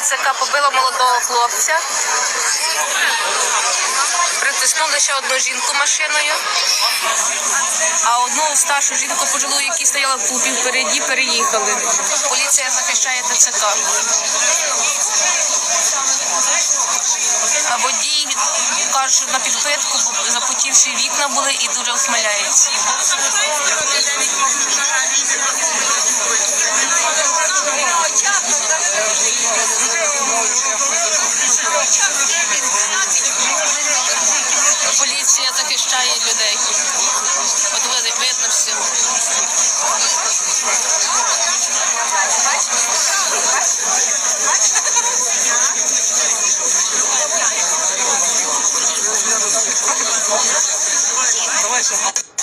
ТЦК побила молодого хлопця. Притиснули ще одну жінку машиною, а одну старшу жінку пожилу, яка стояла в клубі впереді, переїхали. Поліція захищає ТЦК. А водій каже, що на підпитку запотівші вікна були і дуже усміляється. Поліція захищає людей. От ви- видно все. Давайте.